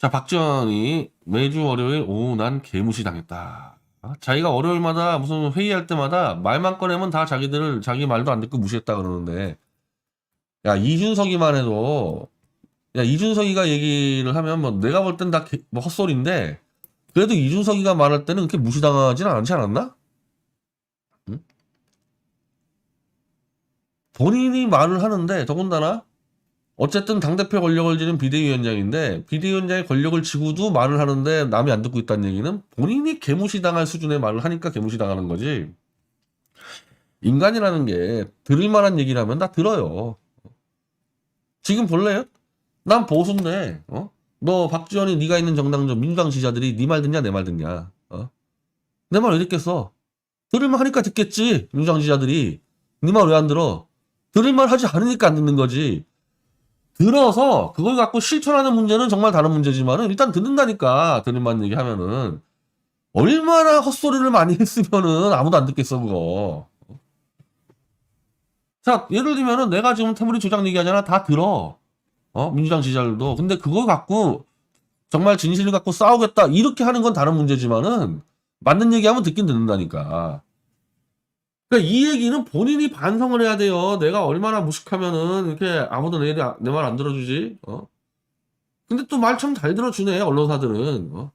자, 박지원이 매주 월요일 오후 난 개무시 당했다. 아, 자기가 월요일마다 무슨 회의할 때마다 말만 꺼내면 다 자기들을 자기 말도 안 듣고 무시했다 그러는데 야 이준석이만 해도 야 이준석이가 얘기를 하면 뭐 내가 볼 땐 다 뭐 헛소리인데 그래도 이준석이가 말할 때는 그렇게 무시당하지는 않지 않았나? 응? 본인이 말을 하는데 더군다나 어쨌든 당대표 권력을 지닌 비대위원장인데 비대위원장의 권력을 지고도 말을 하는데 남이 안 듣고 있다는 얘기는 본인이 개무시당할 수준의 말을 하니까 개무시당하는 거지. 인간이라는 게 들을 만한 얘기를 하면 다 들어요. 지금 볼래요? 난 보수인데 어? 너 박지원이 네가 있는 정당 저 민주당 지지자들이 네 말 듣냐 내 말 듣냐 어? 내 말 왜 듣겠어? 들을만 하니까 듣겠지 민주당 지지자들이 네 말 왜 안 들어? 들을만 하지 않으니까 안 듣는 거지 들어서 그걸 갖고 실천하는 문제는 정말 다른 문제지만은 일단 듣는다니까 들을만 얘기하면은. 얼마나 헛소리를 많이 했으면은 아무도 안 듣겠어 그거. 자 예를 들면은 내가 지금 태물이 주장 얘기하잖아. 다 들어. 어? 민주당 지지자들도. 근데 그거 갖고 정말 진실을 갖고 싸우겠다. 이렇게 하는 건 다른 문제지만은 맞는 얘기하면 듣긴 듣는다니까 그러니까 이 얘기는 본인이 반성을 해야 돼요. 내가 얼마나 무식하면은 이렇게 아무도 내 말 안 들어주지. 어? 근데 또 말 참 잘 들어주네 언론사들은. 어?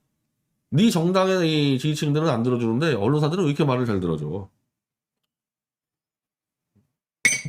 네 정당의 이 지지층들은 안 들어주는데 언론사들은 왜 이렇게 말을 잘 들어줘?